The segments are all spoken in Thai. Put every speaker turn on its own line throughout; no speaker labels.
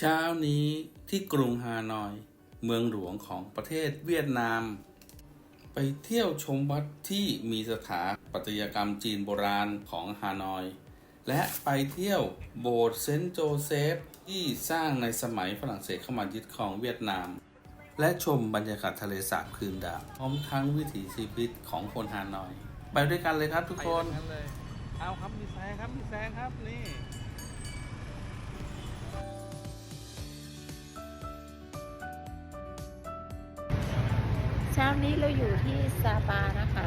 เช้านี้ที่กรุงฮานอย เมืองหลวงของประเทศเวียดนาม ไปเที่ยวชมวัดที่มีสถาปัตยกรรมจีนโบราณของฮานอย และไปเที่ยวโบสถ์เซนต์โจเซฟที่สร้างในสมัยฝรั่งเศสเข้ามายึดครองเวียดนาม และชมบรรยากาศทะเลสาบคืนดาวพร้อมทั้งวิถีชีวิตของคนฮานอย ไปด้วยกันเลยครับทุกคน
เเอาครับมีแซงครับมีแซงครับนี่
เช้านี้เราอยู่ที่ซาปานะคะ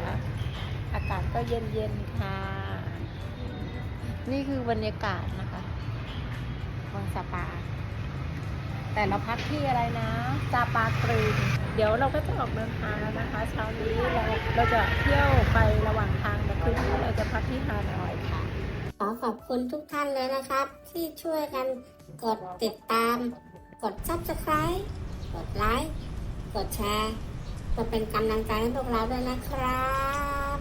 อากาศก็เย็นๆค่ะ นี่คือบรรยากาศนะคะของซาปา แต่เราพักที่อะไรนะซาปากรีนเดี๋ยวเราก็จะออกเดินทางแล้วนะคะ เช้านี้เราเราจะเที่ยวไประหว่างทางแต่คืนนี้เราจะพักที่ฮานอยค่ะ
ขอขอบคุณทุกท่านเลยนะครับ ที่ช่วยกันกดติดตาม กด subscribe กดไลค์กดแชร์ พื่อเป็นกำลังใจให้พวกเราด้วยนะครับ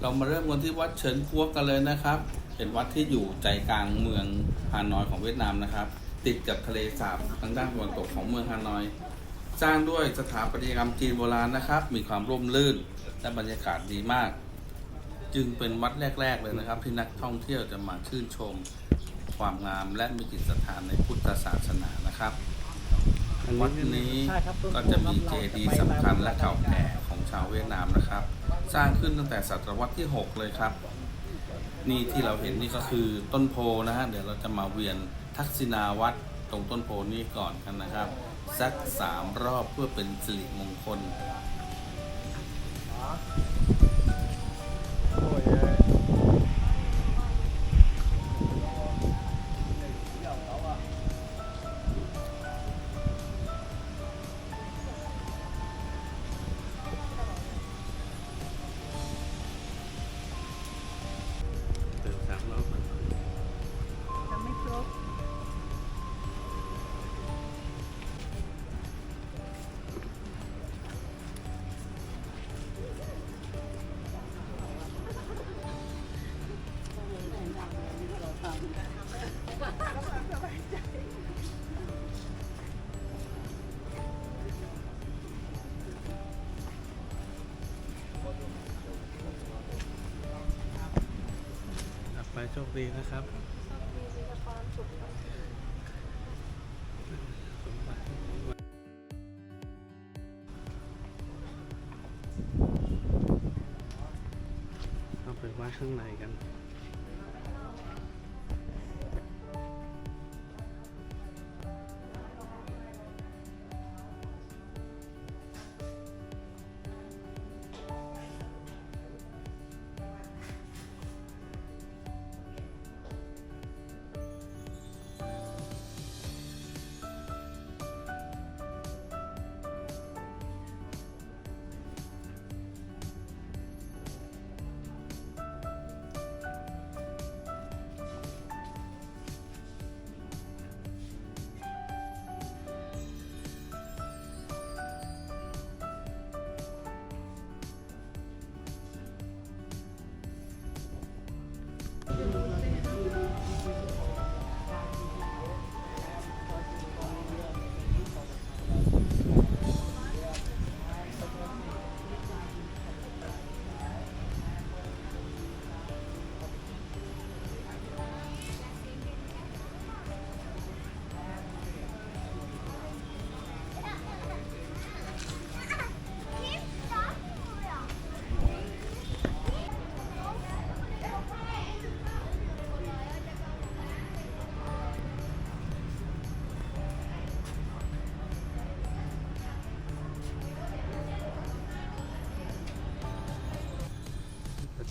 เรามาเริ่มกันที่วัดเฉินกัวกันเลยนะครับ เป็นวัดที่อยู่ใจกลางเมืองฮานอยของเวียดนามนะครับ ติดกับทะเลสาบทางด้านตะวันตกของเมืองฮานอย สร้างด้วยสถาปัตยกรรมจีนโบราณนะครับ มีความร่มรื่นและบรรยากาศดีมาก จึงเป็นวัดแรก ๆ เลยนะครับ ที่นักท่องเที่ยวจะมาชื่นชม ความงามและมีจิตสถานในพุทธศาสนานะครับ วัดนี้ก็จะมีเจดีย์สำคัญและเก่าแก่ของชาวเวียดนามนะครับ สร้างขึ้นตั้งแต่ศตวรรษที่ 6 เลยครับ นี่ที่เราเห็นนี่ก็คือต้นโพนะฮะเดี๋ยวเราจะมาเวียนทักษิณาวัดตรงต้นโพนี้ก่อนกันนะครับ สักสามรอบเพื่อเป็นสิริมงคล
กลับโชคดีนะครับสมบัติเอาไปว่าข้างในกัน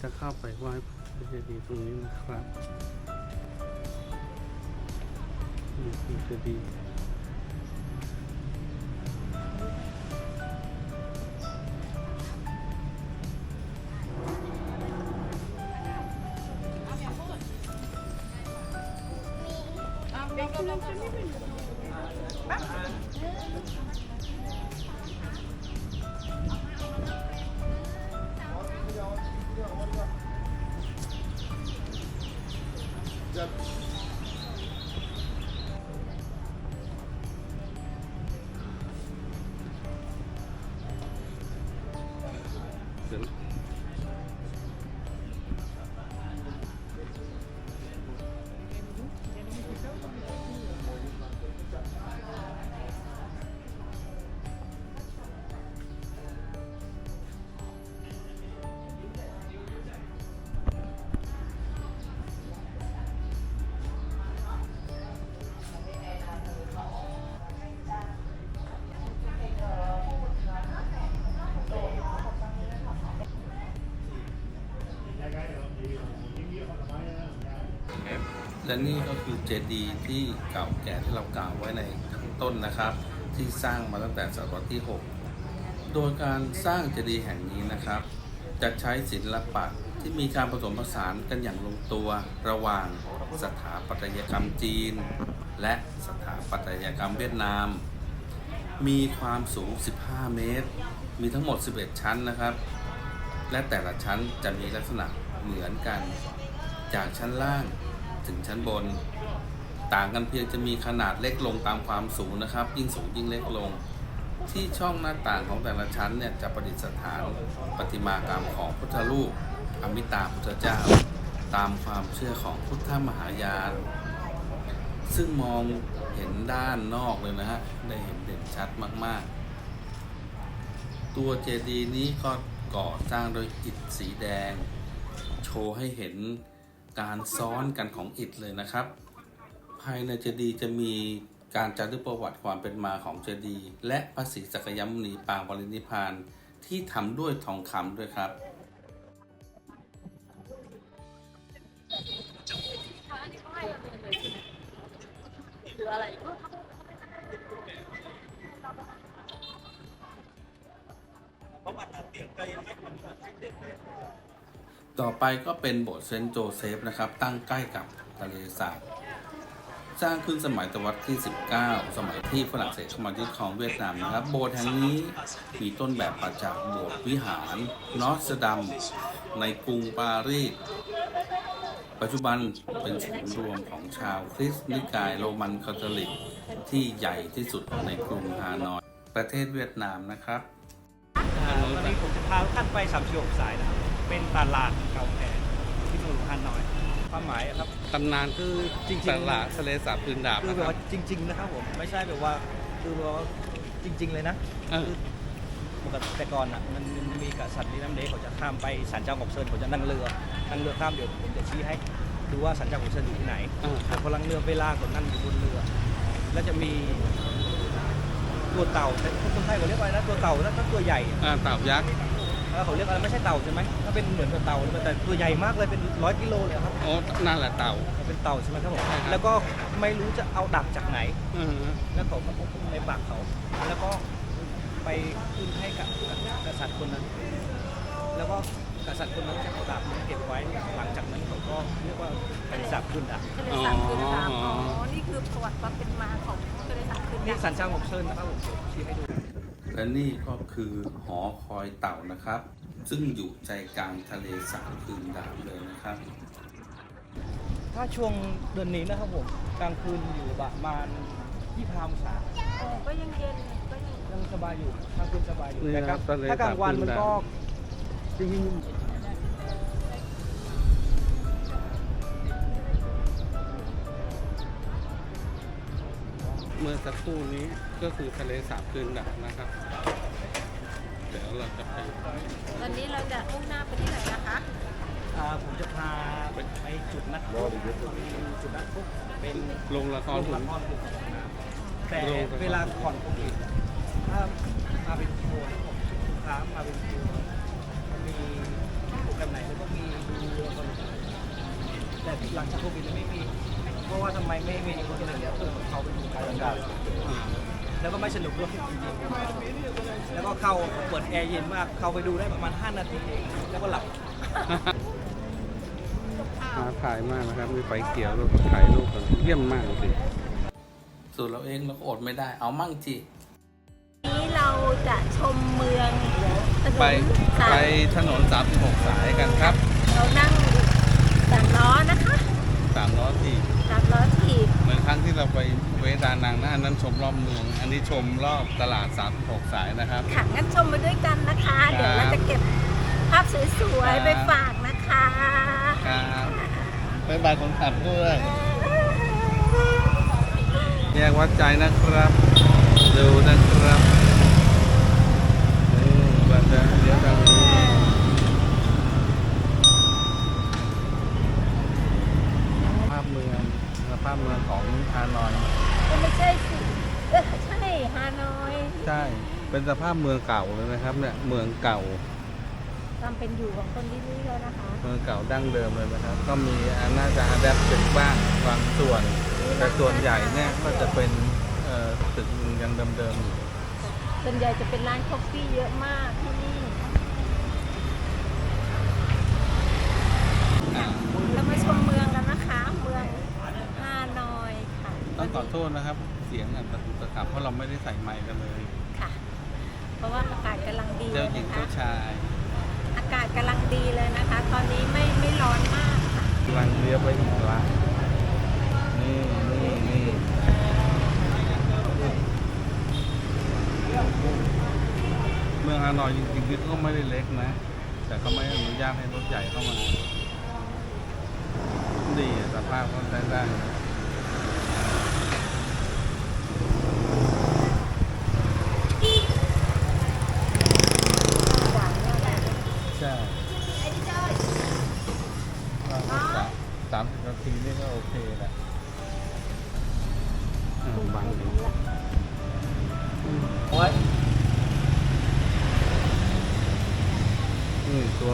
จะเข้าไปไหว้พระเจดีย์ตรงนี้นะครับนี่คือเจดีย์
และนี่ก็คือเจดีย์ที่เก่าแก่ที่เรากล่าวไว้ในข้างต้นนะครับ ที่สร้างมาตั้งแต่ศตวรรษที่ 6 โดยการสร้างเจดีย์แห่งนี้นะครับ จะใช้ศิลปะที่มีการผสมผสานกันอย่างลงตัวระหว่างสถาปัตยกรรมจีน และสถาปัตยกรรมเวียดนาม มีความสูง 15 เมตร มีทั้งหมด 11 ชั้นนะครับ และแต่ละชั้นจะมีลักษณะเหมือนกัน จากชั้นล่าง ถึงชั้นบน ต่างกันเพียงจะมีขนาดเล็กลงตามความสูงนะครับ ยิ่งสูงยิ่งเล็กลง ที่ช่องหน้าต่างของแต่ละชั้นเนี่ยจะประดิษฐานประติมากรรมของพุทธรูปอมิตาพุทธเจ้า ตามความเชื่อของพุทธมหายาน ซึ่งมองเห็นด้านนอกเลยนะฮะได้เห็นเด่นชัดมาก ๆ ตัวเจดีย์นี้ก็ก่อสร้างโดยอิฐสีแดง โชว์ให้เห็น การซ้อนกันของอิฐเลยนะครับ ภายในเจดีย์จะมีการจารึกประวัติความเป็นมาของเจดีย์และพระศรีสักยมุนีปางปรินิพานที่ทำด้วยทองคำด้วยครับต่ ต่อไปก็เป็นโบสถ์เซนต์โจเซฟนะครับ ตั้งใกล้กับทะเลสาบสร้างขึ้นสมัยตวรรษที่ 19 สมัยที่ฝรั่งเศสเข้ามายึดครองเวียดนามนะครับ โบสถ์แห่งนี้มีต้นแบบมาจากโบสถ์วิหารนอสดัมในกรุงปารีส ปัจจุบันเป็นศูนย์รวมของชาวคริสต์นิกายโรมันคาทอลิก ที่ใหญ่ที่สุดในกรุงฮานอย ประเทศเวียดนามนะครับ
อันนี้ผมจะพาทุกท่านไปสามสิบหกสายนะครับ เป็นตลาดเก่าแก่ที่เมืองฮานอย ความหมายอะครับ
ตำนาน
คือจริงๆ
ตลาดทะเลสาบพื้นดาบ
คือ
นะ
แบ
ครับ
บว่าจริง ๆ นะครับผมไม่ใช่แบบว่าคือแบบว่าจริง ๆ เลยนะ
เออ
คือปกติแต่ก่อนอะมันมันมีกษัตริย์ที่น้ำเดเขาจะข้ามไปสันเจ้าของเซินเขาจะนั่งเรือนั่งเรือข้ามเดี๋ยวผมจะชี้ให้ดูว่าสันเจ้าของเซินอยู่ที่ไหน
อ่าครับ
พลังเรือเวลาเขานั่งอยู่บนเรือ แล้วจะมีตัวเต่าแต่คนไทยเขาเรียกว่าอะไรนะตัวเต่าแล้วก็ตัวใหญ่
อ่าเต่ายักษ์
แล้ว เขาเรียกอะไรไม่ใช่เต่าใช่ไหมถ้าเป็นเหมือนกับเต่าแต่ตัวใหญ่มากเลยเป็นร้อยกิโลเลยครับ
โอ้นั่นแหละเต่า
เป็นเต่าใช่ไหมครับผม
ใช่ครับ
แล้วก็ไม่รู้จะเอาดักจากไหน
อือฮึ
แล้วเขาก็พกในปากเขา แล้วก็ไปขึ้นให้กับกษัตริย์คนนั้น แล้วก็กษัตริย์คนนั้นจะเอาดาบนี้เก็บไว้หลังจากนั้นเขาก็เรียกว่าทะเลสาบขึ้นดาบ
ทะเลสาบคืนน้ำอ๋อนี่คือประวัติความเป็นมาของทะเลสาบคืน
นี่
น้ำ
สันเจ้าของเซินนะครับผมชี้ให้ดู
และนี่ก็คือหอคอยเต่านะครับ ซึ่งอยู่ใจกลางทะเลสาบคืนดาบเลยนะครับ
ถ้าช่วงเดือนนี้นะครับผมกลางคืนอยู่ประมาณ25องศา
อ๋อก็ยังเย็นก็ยัง
ยังสบายอยู่กลางคืนสบายอยู่
นี่
แต่
นะ
ก
ค
ลา
รับ
ง
ทะเล
ถ้ากลางวันมันก็
สาบ
จริง
มื่อสักครู่นี้ก็คือทะเลสาบคืนดาบนะครับ เดี๋ยวเราจะไป
ตอนนี้เราจะมุ่งหน้าไปที่ไหนนะคะ
ๆอ่าผมจะพาไปจุดนัดพบจุดนัดพบเป็น
ลงละคร
โรง
หุ่
ละ
น
ครหุ่นแต่
โรงละคร
เวลาก่อนโควิดถ้ามาเป็นโชว์ผมลูกค้ามาเป็นโชว์มันมีโปรแกรมไหนแล้วก็มีดูละครแต่หลังจากโควิดไม่มี เพราะว่าทำไมไม่มีคนอย่างเงี้ยคือเขาเป็นการจัดการ
อ่า
แล้วก็ไม่สนุกด้วยจริงๆแล้วก็เข้าเปิดแอร์เย็นมาก เข้าไปดูได้ประมาณ 5 นาทีเองแล้วก็หลับ
ท้าถ่ายมากนะครับ มีไฟเขียวแล้วก็ถ่ายรูปกันเยี่ยมมากจริง
ส่วนเราเองเราก็อดไม่ได้ เอามั่งจี
นี้เราจะชมเมืองถนน
ไป
สา
ไป
ย
ถนน 36 สายกันครับ
เรานั่งสามล้อนะคะ
3ล้อที่
สามล้อถีบ
เหมือนครั้งที่เราไปเวดานังนะอันนั้นชมรอบเมือง อันนี้ชมรอบตลาด36สายนะครับ
ค่ะงั้นชมไปด้วยกันนะคะ
ครับ
เดี๋ยวเราจะเก็บภ
สวยๆไปฝากนะคะ
ครับบ๊ายบายคนขับด้วยแยกวัดใจนะครับ ดูนะครับนี่บันไดเลี้ยวทางนี้ เมืองของฮานอย
ก็ไม่ใช่สิเออใช่ฮานอย
ใช่ เป็นสภาพเมืองเก่าเลยนะครับเนี่ยเมืองเก่า
ความเป็นอยู่ของคนที่นี่แล้วนะคะ
เมืองเก่าดั้งเดิมเลยนะครับ ก็มีอันน่าจะอัดแอปตึกบ้างบางส่วน แต่ส่วนใหญ่เนี่ยก็จะเป็นเอ่อตึกยังเดิมๆอยู่
ส่วนใหญ่จะเป็นร้านคอฟฟี่เยอะมากที่นี่
อ่า
เรามาชมเมืองกันนะคะ เมืองฮานอยค่ะ
ต้องขอโทษนะครับ เสียงอะตะกุกตะกักเพราะเราไม่ได้ใส่ไมค์กันเลย
ค่ะ เพราะว่าอากาศกำลังดีเล
เจ้ายหญิง
นะ
เจ้า
คะ
ชาย
อากาศกำลังดีเลยนะคะ ตอนนี้ไม่ไม่ร้อนมากค่ะ
กำลังเลี้ยวไปอีกร้านนี่นี่นี่เมืองฮานอยจริงๆก็ไม่ได้เล็กนะ แต่เขาไม่อนุญาตให้รถใหญ่เข้ามา ดีอะสภาพเขาใช้ได้
หว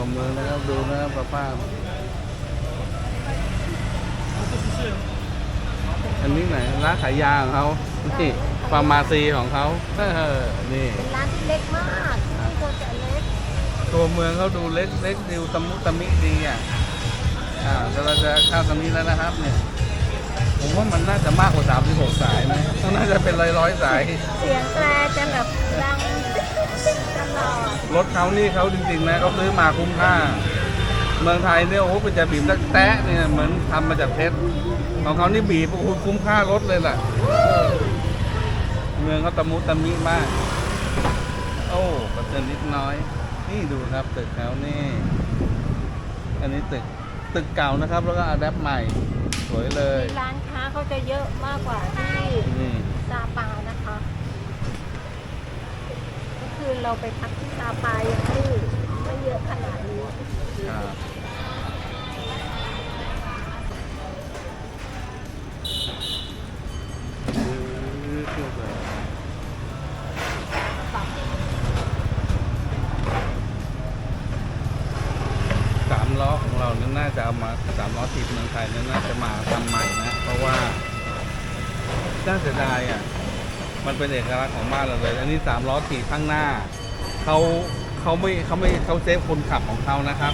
วเมืองนะครับดูนะครับป้าป้าอันนี้ไหนร้านขายยาของเขานี่ฟาร์มาซีของเขาเออนี่
เป็นร้านที่เล็กมากที่ตัวจะเล็ก
ตัวเมืองเขาดูเล็กเล็กดูตะมุตะมิดีอะอ่าเราจะเข้าตรงนี้แล้วนะครับเนี่ยผมว่ามันน่าจะมากกว่า36สายนะต้องน่าจะเป็นร้อยร้อยๆสาย
เสียงแตรจะแบบดังตลอด
รถเขานี่เขาจริงๆนะเขาซื้อมาคุ้มค่า เมืองไทยเนี่ยโอ้โหเป็นจะบีบสักแตะเนี่ยเหมือนทำมาจากเพชรของเขานี่บีบโอ้โหคุ้มค่ารถเลยล่ะ เมืองเขาตะมุตะมิมาก โอ้กระเตือนนิดน้อย นี่ดูครับตึกเขานี่ อันนี้ตึกตึกเก่านะครับ แล้วก็อัดแอปใหม่ สวยเลย
ที่ร้านค้าเขาจะเยอะมากกว่าที่
นี่
ซาปานะ คะก็คือเราไปพักที่ซาปายังไม่ไม่เยอะขนาดนี้
ครับสามล้อของเราเนี่ยน่าจะเอามาสามล้อถีบเมืองไทยเนี่ยน่าจะมาทำใหม่นะ เพราะว่าน่าเสียดายอะ มันเป็นเอกลักษณ์ของบ้านเราเลย อันนี้สามล้อถีบข้างหน้าเขาเขาไม่เขาไม่เขาเซฟคนขับของเขานะครับ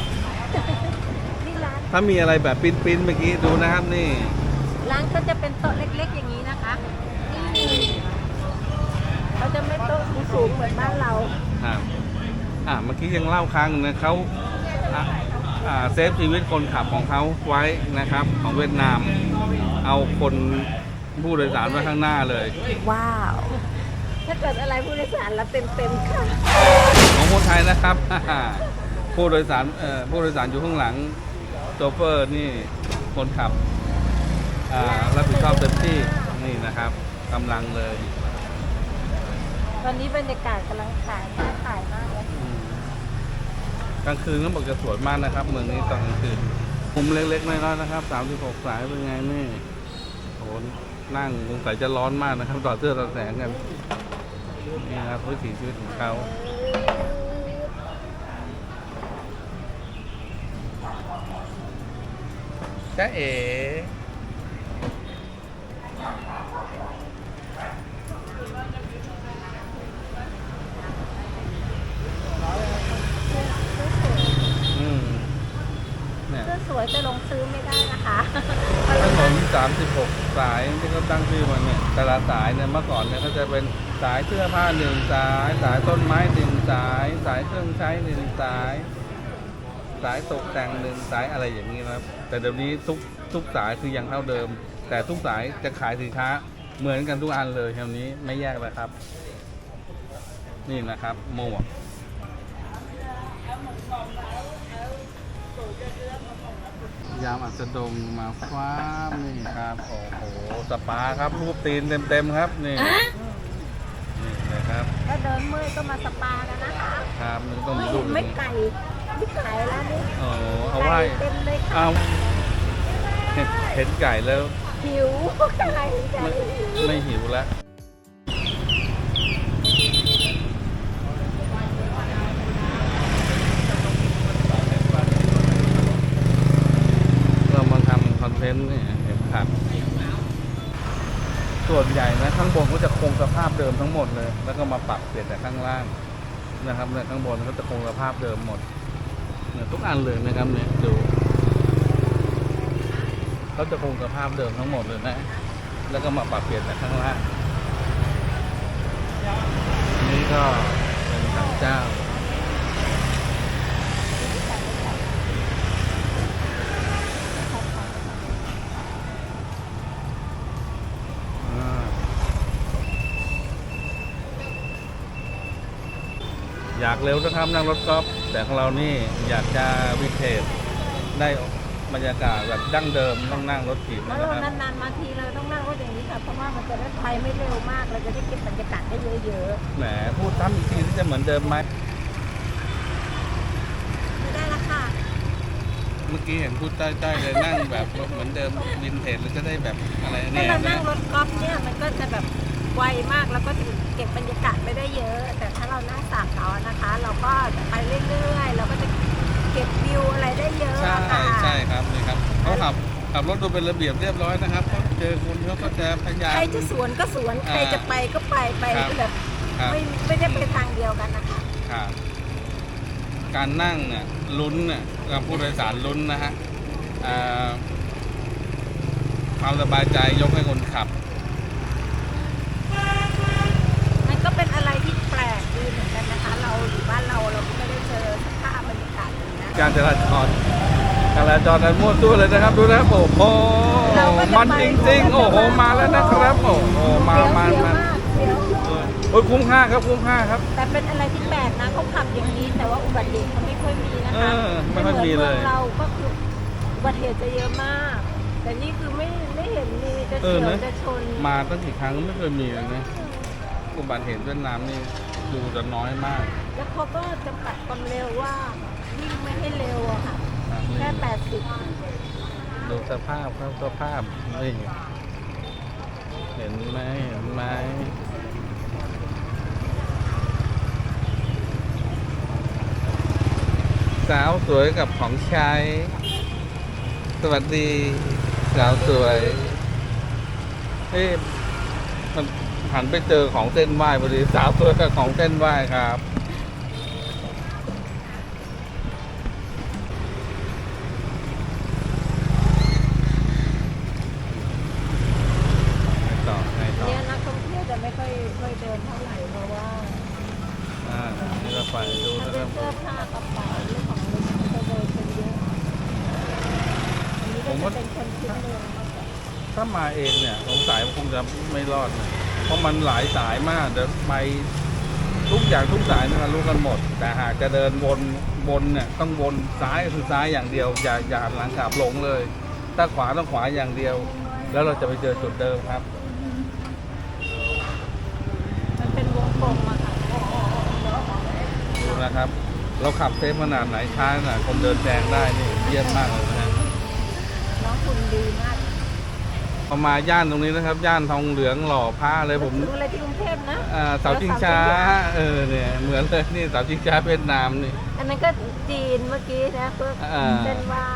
ที่ร้าน
ถ้ามีอะไรแบบปิ้นปิ้นๆเมื่อกี้ดูนะครับนี่
ร้านก็จะเป็นโต๊ะเล็กๆอย่างนี้นะคะนี่เขาจะไม่โต๊ะสูงๆเหมือนบ้านเรา
ครับอ่าเมื่อกี้ยังเล่าค้างหนึ่งนะเขาอะอ่าเซฟชีวิตคนขับของเขาไว้นะครับ ของเวียดนาม เอาคน ผู้โดยสารไว้ข้างหน้าเลย
ว้าว ถ้าเกิดอะไรผู้โดยสารเราเต็มๆค่ะ
ของคนไทยนะครับ ผู้โดยสารเอ่อผู้โดยสารอยู่ข้างหลังโชเฟอร์นี่คนขับอ่ารับผิดชอบเต็มที่นี่นะครับกำลังเลย
ตอนนี้บรรยากาศกำลังขายน่าขายมากเลย
อืมกลางคืนก็บอกจะสวยมากนะครับ เมืองนี้ตอนกลางคืนมุมเล็กๆน้อยๆนะครับ36สายเป็นไงนี่โห นั่งสงสัยจะร้อนมากนะครับต่อดเสื้อต่อแสงกันนี่นะครับวิถีชีวิตของเขาจ้าเอ๋เสื้
อสวยแต่ลงซื้อไม่ได้นะคะ
น36 สายที่เขาตั้งชื่อมาเนี่ยแต่ละสายเนี่ยเมื่อก่อนเนี่ยเขาจะเป็นสายเสื้อผ้าหนึ่งสาย สายต้นไม้หนึ่งสาย สายเครื่องใช้หนึ่งสาย สายตกแต่งหนึ่งสายอะไรอย่างนี้นะครับ แต่เดี๋ยวนี้ทุกทุกสายคือยังเท่าเดิม แต่ทุกสายจะขายสินค้าเหมือนกันทุกอันเลยแถวนี้ไม่แยกเลยครับ นี่นะครับหมวกำอัสดงมาฟ้าร์มนี่ครับโอ้โหสปาครับรูปตีนเต็มๆครับนี่นี่นะครับ
ถ้าเดินเมื่อยก็มาสปากันนะคะ
ครับนี่ต้อง
ไม่
ดู
เห็นไม่ไก่ไม่ไก่แล้วนี่
โอ้โหเอาไว้
ไก่เต็มเลยค่ะ
เอาเห็นเห็นไก่แล้ว
หิวไก่ไก่
ไม่ไม่หิวแล้ว เรามา ทำคอนเทนต์เนี่ยเห็นขัดส่วนใหญ่นะข้างบนก็จะคงสภาพเดิมทั้งหมดเลย แล้วก็มาปรับเปลี่ยนแต่ข้างล่างนะครับเนี่ยข้างบนก็จะคงสภาพเดิมหมดเนี่ยทุกอันเลยนะครับเนี่ยดูเขาจะคงสภาพเดิมทั้งหมดเลยนะ แล้วก็มาปรับเปลี่ยนแต่ข้างล่างนี่ก็เป็นทางเจ้า อ่า อยากเร็วนะครับนั่งรถกอล์ฟแต่ของเรานี่อยากจะวิเทจได้บรรยากาศแบบดั้งเดิมต้องนั่งรถถีบ
แล้ว
นะ
เรา
ครับ
นานๆมาทีเราต้องนั่งรถอย่างนี้ค่ะ เพราะว่ามันจะได้ไปไม่เร็วมาก เราจะได้เก็บบรรยากาศได้เยอะ
แหมพูดซ้ำอีกทีที่จะเหมือนเดิมไหม
ๆไม่ได้ละค่ะ
เมื่อกี้เห็นพูดใต้ๆเลยนั่งแบบเหมือนเดิมวินเทจแล้วจะได้แบบอะไร
ถ้า
เนี่ย
เรานั่
นะ
งรถกอล์ฟเนี่ยมันก็จะแบบไวมากแล้วก็จะเก็บบรรยากาศไม่ได้เยอะ แต่ถ้า เรานั่งสามเขาอะนะคะ เราก็จะไปเรื่อยๆ เราก็จะเก็บวิวอะไรได้เยอะ
ใช่
ค่ะ
ใช่ครับนี่ครับเขาขับขับรถดูเป็นระเบียบเรียบร้อยนะครับเขาเจอคนเขาก็จะพยายาม
ใครจะสวนก็สวน ใครจะไปก็ไปไป
ครับ
แบบ
ครับ
ไม่ไม่ได้ไปทางเดียวกันนะคะ
ครับการนั่งเนี่ยลุ้นเนี่ยเราผู้โดยสารลุ้นนะฮะอ่าความสบายใจยกให้คนขับ
มันก็เป็นอะไรที่แปลก ดีเหมือนกันนะคะ เราอยู่บ้านเราเราก็ไม่ได้เจอสภาพบรรยากาศอย่างนี้นะ
การจราจรการจราจรนั้นมั่วตัวเลยนะครับ ดูนะครับโอ้โห
เราก็จะ
มัน
ไป
จริงๆ โอ้โหมาแล้วนะครับโอ้โหมา
เสียว
มา
เสียว
มา
มากเสียว
โอ้ยคุ้มค่าครับคุ้มค่าครับ
แต่เป็นอะไรที่แปลกนะเขาขับอย่างนี้ แต่ว่าอุบัติเหตุเขาไม่ค่อยมีนะ
เอ
คะ
อไม่ค่อยมีเลย
หอนมืองเราก็คืออุบัติเหตุจะเยอะมาก แต่นี่คือไม่ไม่เห็นมีจะ
เอ
เฉี
อ
ยว
นะ
จะชน
มาตั้งกี่ครั้งไม่เคยมีเลยนะอุบัติเหตุเวียดนามนี่ ดูจะน้อยมาก
แล้วเขาก็จำกัดความเร็วว่าวิ่งไม่ให้เร็วอะค่ะ
ครับนี่
แค่แปดสิบ
ดูสภาพครับสภาพนี่เห็นไหมเห็นไหมสาวสวยกับของใช้ สวัสดี สาวสวยเฮ้ยมัน หันไปเจอของเส้นไหว้พอดีสาวสวยกับของเส้นไหว้ครับ ไงต่อไงต่อ
เนี่ยนักท่องเที่ยวจะไม่ค่อยค่อยเดินเท่าไหร่เพราะว่า
อ่านี่เราไปดู
ถ้า
นะค
เป็
รั
น
บ
เสื้อผ้ากระเป๋าหรือของเล่นมันจะเดินกันเยอะอันนี้ก็จะเป็นคนพื้นเมืองมากกว่า
ถ้ามาเองเนี่ยสงสัยคงจะไม่รอดนะเพราะมัน หลายสายมากเดี๋ยวไปทุกอย่างทุกสายนะครับรู้กันหมด แต่หากจะเดินวนวนเนี่ยต้องวนซ้ายก็คือซ้ายอย่างเดียว อย่าอย่าหันหลังกลับหลงเลย ถ้าขวาต้องขวาอย่างเดียว แล้วเราจะไปเจอจุดเดิมครับ
มันเป็นวงกลมอะค่ะ
ดูนะครับ เราขับเซฟขนาดไหนช้าขนาดคนเดินแซงได้นี่เยี่ยมมากเลยนะฮะ
น้องคุณดีมาก
พอมาย่านตรงนี้นะครับ ย่านทองเหลืองหล่อผ้าเลยผม
ถึงอะไรที่กรุงเทพนะ
อ่าเสาชิงช้า เออเนี่ยเหมือนเลยนี่เสาชิงช้าเวียดนามนี่
อันนั้นก็จีนเมื่อกี้นะเพื่อ
อ่า
เส้นไหว้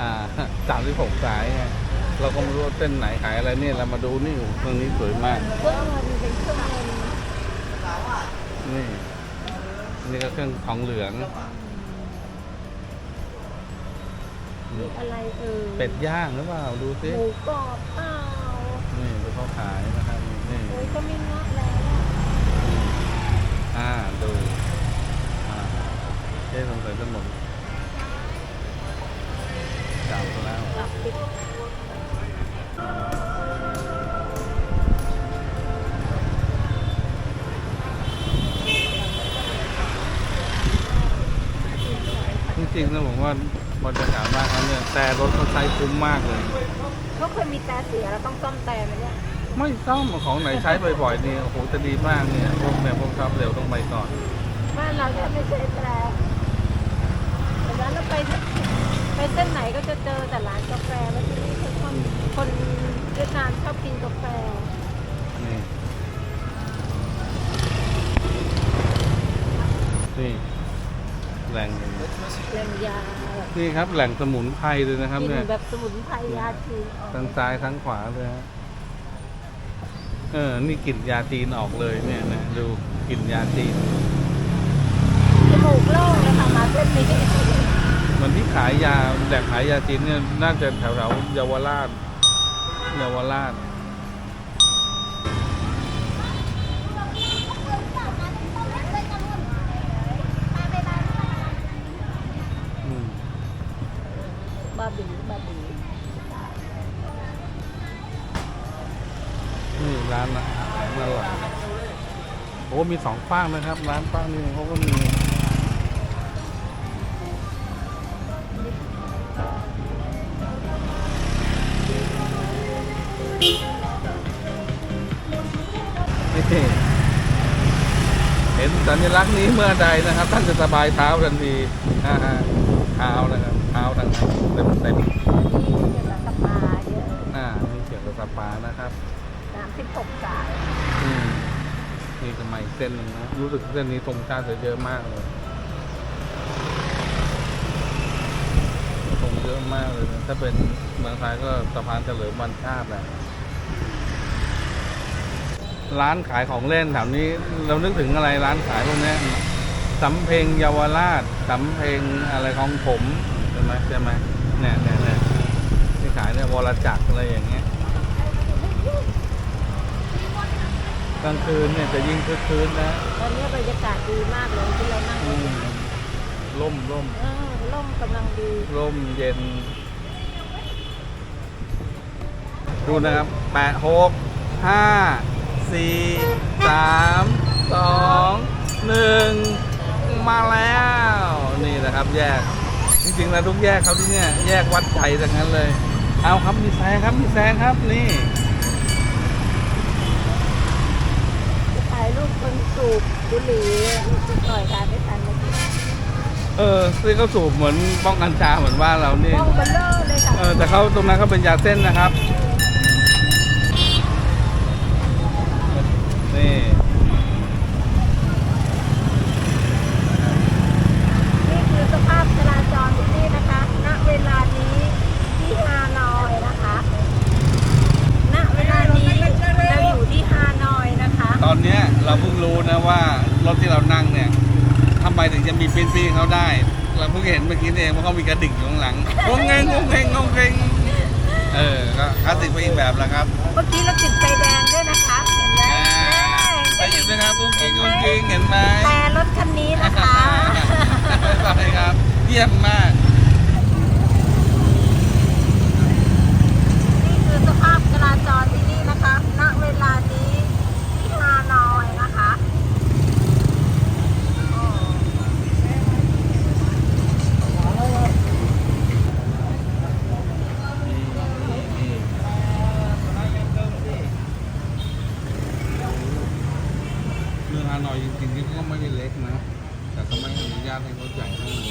อ่าสามสิบหกสายไงเราก็ไม่รู้ว่าเส้นไหนขายอะไรเนี่ยเรามาดูนี่ตรงนี้สวยมาก
เครื่องเงินเป็นเครื่องเงิน
นี่ นี่ก็เครื่องทองเหลือง
มีอะไรเออ
เป็ดย่างหรือเปล่าดูสิ
หมูกรอบเปล่า
นี่ดู เขาขายนะครับนี่
โอ้ยก็ไม่งะแล้วอะ
อ่าดูอ่าเอ๊ะสงสัยจะหมดจับแล้ว
กลับปิด
จริงๆนะผมว่าบรรยากาศมากครับเนี่ยแต่รถเขาใช้คุ้มมากเลย
เขาเคยมีแต่เสียเราต้องซ่อมแต่ไหมเนี่ย
ไม่ต้องของไหนใช้บ่อยๆนี่โอ้โหจะดีมากเนี่ยพวกเนี่ยพวกชอบเร็วต้องไปก่อน
บ้านเราแทบไม่ใช่แตรแต่แล้วเราไปไปเส้นไหนก็จะเจอแต่ร้านกาแฟแล้วที่นี่คนคนคนเวียดนามชอบกินกาแฟ
นี่นี่แหล่ง
เรื่องยาแบบ
นี่ครับแหล่งสมุนไพรเลยนะครับ
กิน
เนี่ย
แบบสมุนไพรยาจีน
ทั้งซ้ายทั้งขวาเลยฮะ เออ นี่กลิ่นยาจีนออกเลยเนี่ยนะดูกลิ่นยาจีน
จมูกโล่งเลยค่ะมาเส้นนี้
เหมันที่ขายยาแหล่งขายยาจีนเนี่ยน่าจะแถวแถวๆเยาวราชเยาวราช ร้านอาหารอร่อยโอ้มีสองฝ้างนะครับ ร้านฝ้างนี่เขาก็มีนี่เห็นสัญลักษณ์นี้เมื่อใดนะครับ ท่านจะสบายเท้าทันทีอ่าๆเท้านะครับเท้าทางเต็มเต็ม
นี่เป็นร้านสปาเยอะ
ๆอ่านี่เกี่ยวกับสปานะครับ
สามสิบหกสาย
อืมนี่ทำไมเส้นหนึงนะ รู้สึกเส้นนี้ตรงชาติจะเยอะมากเลยตรงเยอะมากเลยนะถ้าเป็นเมืองไทยก็สะพานเฉลิมวันชาติแหละร้านขายของเล่นแถวนี้ เรานึกถึงอะไรร้านขายพวกนี้สำเพ็งเยาวราชสำเพ็งอะไรของผมใช่ไหมใช่ไหมเนี่ยเนี่ยเนี่ยที่ขายเนี่ยวรจักรอะไรอย่างเงี้ย กลางคืนเนี่ยจะยิ่งคึกคืนนะ
ตอนนี้บรรยากาศดีมากเลยที่เรานั่ง
อืมร่มร่ม
เออร่มกำลังดี
ร่มเย็น ดูนะครับแปดหกห้าสี่สามสองหนึ่งมาแล้ว นี่นะครับแยก จริงๆแล้วทุกแยกเขาที่เนี่ยแยกวัดใจทั้งนั้นเลย เอาครับมีแซงครับมีแซงครับนี่
ถ่ายรูปคน สูบบุหรี่หน่อยค่ะไม่ทันเมื่อกี้
เออซึ่งเขาสูบเหมือนป้องกันชาเหมือนว่าเรานี่
บ้องเบลเลอร์เลยค่ะ
เออแต่เขาตรงนั้นเขาเป็นยาเส้นนะครับ นี่
นี่คือสภาพจราจรที่นี่นะคะ ณ เวลานี้ที่ฮานอยนะคะ ณ เวลานี้เราอยู่ที่ฮานอยนะคะ
ตอนเนี้ยเราเพิ่งรู้นะว่ารถที่เรานั่งเนี่ยทำไมถึงจะมี ปิ้นปี้เขาได้เราเพิ่งเห็นเมื่อกี้นี่เองว่าเขามีกระดิ่งอยู่ข้างหลังงงเงงงงเงงงงเงงเออก็คลาสสิกไปอีกแบบแล้วครับ
เมื่อกี้เราติดไฟแดงด้วยนะคะเห็นไหม
อ่าไปเห็นไหมครับกุ้งกิ้งกุ้งกิ้งเห็นไหม
แต่รถคันนี้นะคะ
ไปครับ เยี่ยมมาก
เมื
องฮานอยจริงๆที่ก็ไม่ได้เล็กนะ แต่ก็ไม่อนุญาตให้รถใหญ่เข้ามา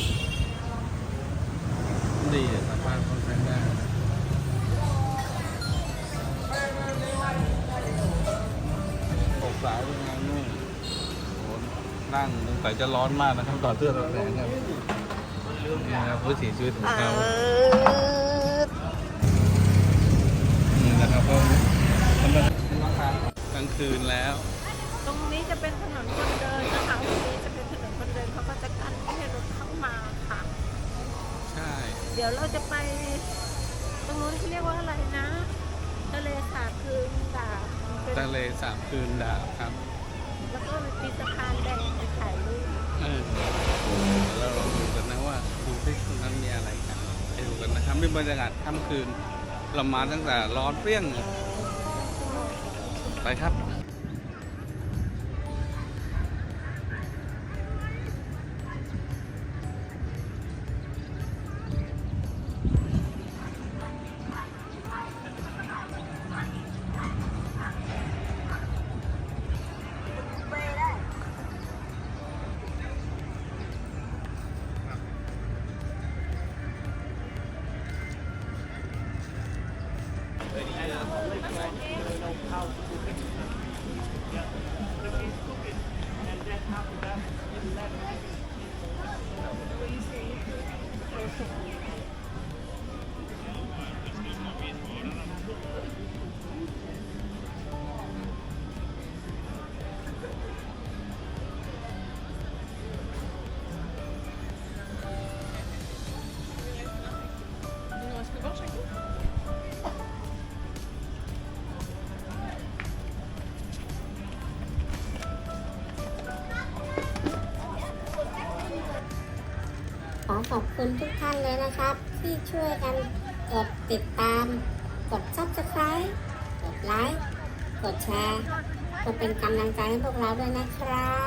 ดีอะสภาพค่อนข้างได้นะตกสายเป็นไงนู่นโหนั่งสงสัยจะร้อนมากนะครับต่อดเสื้อต่อดแขนครับนี่นะครับพื้นสีชีวิตของเขานี่นะครับก็สำหรับกลางคืนแล้ว
ตรงนี้ จะเป็นถนนคนเดินนะคะตรงนี้จะเป็นถนนคนเดินเขาก็จะกั้นไม่ให้รถเข้ามาค่ะ
ใช่
เดี๋ยวเราจะไป ตรงนู้นที่เรียกว่าอะไรนะ ทะเลสาบคืนดาบเป็น
ทะเลสามคืนดาวครับ
แล้วก็มีสะพานแดงไปถ่ายรูป
เออเดี๋ยวเราลองดูกันนะว่าดูที่ตรงนั้นมีอะไรกันไปดูกันนะครับเป็นบรรยากาศค่ำคืนเรามาตั้งแต่ร้อนเปรี้ยงเลยไปครับ
อบคุณทุกท่านเลยนะครับ ที่ช่วยกันกดติดตาม กด subscribe กดไลค์ กดแชร์ กดเป็นกำลังใจให้พวกเราด้วยนะครับ